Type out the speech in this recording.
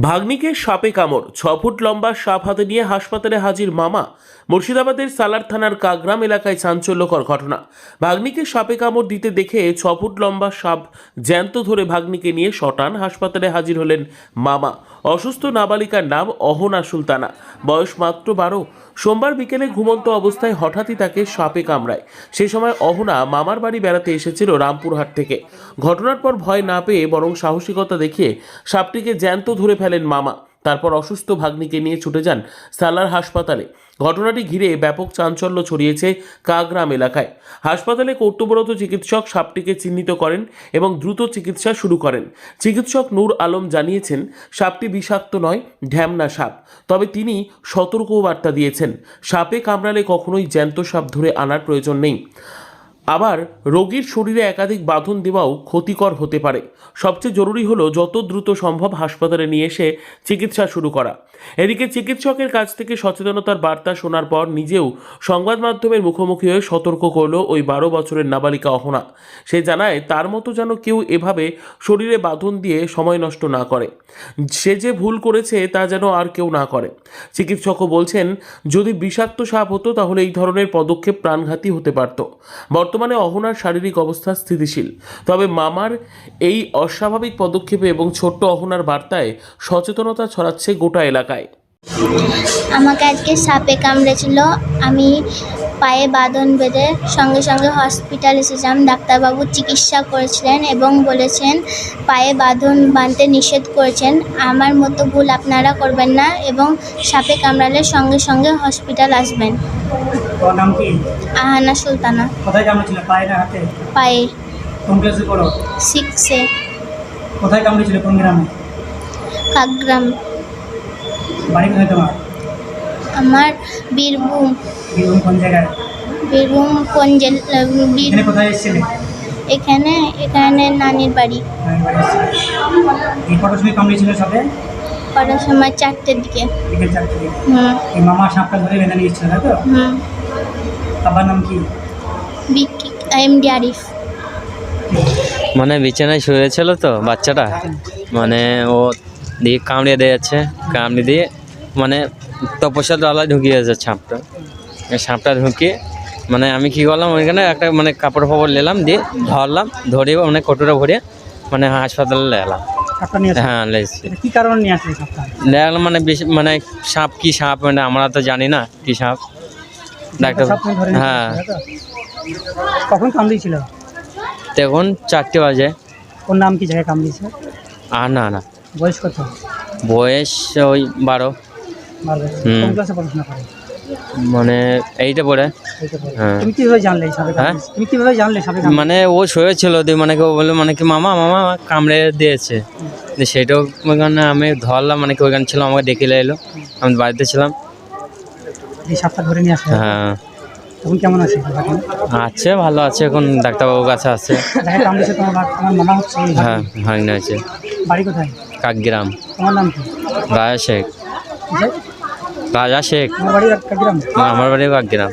ভাগ্নিকে সাপে কামড়, ছ ফুট লম্বা সাপ হাতে নিয়ে হাসপাতালে হাজির মামা। মুর্শিদাবাদের সালার থানার কাগ্রাম এলাকায় চাঞ্চল্যকর ঘটনা। ভাগ্নিকে সাপে কামড় দিতে দেখে ছ ফুট লম্বা সাপ জ্যান্ত ধরে ভাগ্নিকে নিয়ে শটান হাসপাতালে হাজির হলেন মামা। অসুস্থ নাবালিকার নাম অহনা সুলতানা। বয়স মাত্র বারো। সোমবার বিকেলে ঘুমন্ত অবস্থায় হঠাৎই তাকে সাপে কামড়ায়। সে সময় অহনা মামার বাড়ি বেড়াতে এসেছিল রামপুরহাট থেকে। ঘটনার পর ভয় না পেয়ে বরং সাহসিকতা দেখিয়ে সাপটিকে জ্যান্ত ধরে ফেলেন মামা। তারপর অসুস্থ ভাগ্নিকে নিয়ে ছুটে যান সালার হাসপাতালে। ঘটনাটি ঘিরে ব্যাপক চাঞ্চল্য ছড়িয়েছে কাগ্রাম এলাকায়। হাসপাতালে কর্তব্যরত চিকিৎসক সাপটিকে চিহ্নিত করেন এবং দ্রুত চিকিৎসা শুরু করেন। চিকিৎসক নূর আলম জানিয়েছেন, সাপটি বিষাক্ত নয়, ঢ্যামনা সাপ। তবে তিনি সতর্ক বার্তা দিয়েছেন, সাপে কামড়ালে কখনোই জ্যান্ত সাপ ধরে আনার প্রয়োজন নেই। আবার রোগীর শরীরে একাধিক বাঁধন দেওয়াও ক্ষতিকর হতে পারে। সবচেয়ে জরুরি হলো যত দ্রুত সম্ভব হাসপাতালে নিয়ে এসে চিকিৎসা শুরু করা। এদিকে চিকিৎসকের কাছ থেকে সচেতনতার বার্তা শোনার পর নিজেও সংবাদ মাধ্যমের মুখোমুখি হয়ে সতর্ক করল ওই বারো বছরের নাবালিকা অহনা। সে জানায়, তার মতো যেন কেউ এভাবে শরীরে বাঁধন দিয়ে সময় নষ্ট না করে। সে যে ভুল করেছে তা যেন আর কেউ না করে। চিকিৎসকও বলছেন, যদি বিষাক্ত সাপ হতো তাহলে এই ধরনের পদক্ষেপ প্রাণঘাতী হতে পারত। বর্তমানে অহনার শারীরিক অবস্থা স্থিতিশীল। তবে মামার এই অস্বাভাবিক পদক্ষেপে এবং ছোট্ট অহনার বার্তায় সচেতনতা ছড়াচ্ছে গোটা এলাকায়। আমাকে আজকে সাপে কামড়েছিল। আমি পায়ে বাঁধন বেঁধে সঙ্গে সঙ্গে হসপিটাল এসেছিলাম ডাক্তারবাবু চিকিৎসা করেছিলেন এবং বলেছেন পায়ে বাঁধন বাঁধতে নিষেধ করেছেন। আমার মতো ভুল আপনারা করবেন না এবং সাপে কামড়ালে সঙ্গে সঙ্গে হসপিটাল আসবেন। নাম কি? আহানা সুলতানা। কোথায় কামড়েছিল? পায়ে না হাতে? পায়ে। কোন ক্লাসে পড়ো? সিক্সে কোথায় কামড়েছিল? কোন গ্রামে? কাকগ্রাম। বাড়ি কোথায় তোমার? আমার বীরভূম। বীরভূম কোন জায়গায় বীরভূম কোন জেলা বীর এখানে কোথায় এখানে এখানে নানির বাড়ি। আমি এই কটার সময় কামড়েছিল সাথে কটার সময় চারটের দিকে। বিকেল চারটে দিকে। হুম। এই মামা সাপটা ধরে বেঁধে নিয়েছিল তাই তো? হুম। বাবার নাম কি? বিকি এমডি আরিফ। মানে বিছানায় শুয়েছিল তো বাচ্চাটা। মানে ও দিয়ে কামড়ে দিয়ে যাচ্ছে কামড়ে দিয়ে মানে তপস্যার ডালায় ঢুকিয়ে যাচ্ছে সাপটা। সাপটা ঢুকিয়ে মানে আমি কি করলাম ওইখানে একটা মানে কাপড় ফাপড় নিলাম দিয়ে ধরলাম ধরে মানে কটোরা ভরে মানে হাসপাতালে এলাম। হ্যাঁ কি কারণে নিয়ে আসলে মানে বেশি মানে সাপ কি সাপ মানে আমরা তো জানি না কি সাপ। ডাক্তার হ্যাঁ? কখন কামড়িয়েছিল? তখন চারটে বাজে। কোন নাম কি জায়গায় কামড়িয়েছে? আর না না। বয়স কত? বয়স ওই বারো। ভালো। হুম। কোন ক্লাসে পড়াশোনা করে মানে এইটা পড়ে। হ্যাঁ। তুমি কীভাবে জানলে হ্যাঁ? তুমি কীভাবে জানলে মানে ও শুয়েছিল দিয়ে মানে কেউ বলল মানে কি মামা মামা কামড়ে দিয়েছে। দিয়ে সেটাও ওখানে আমি ধরলাম মানে কি ওইখানে ছিল আমাকে ডেকে এলো। আমি বাড়িতে ছিলাম। এই সাপটা ধরে নিয়ে আসলে হ্যাঁ। কেমন আছে আছে ভালো আছে এখন ডাক্তারবাবুর কাছে আছে। মামা হচ্ছে হ্যাঁ ভাঙনে আছে বাড়ি কোথায়? কাকগ্রাম। তোমার নাম কি? রাজা শেখ? রাজা শেখ। আমার বাড়ি কাকগ্রাম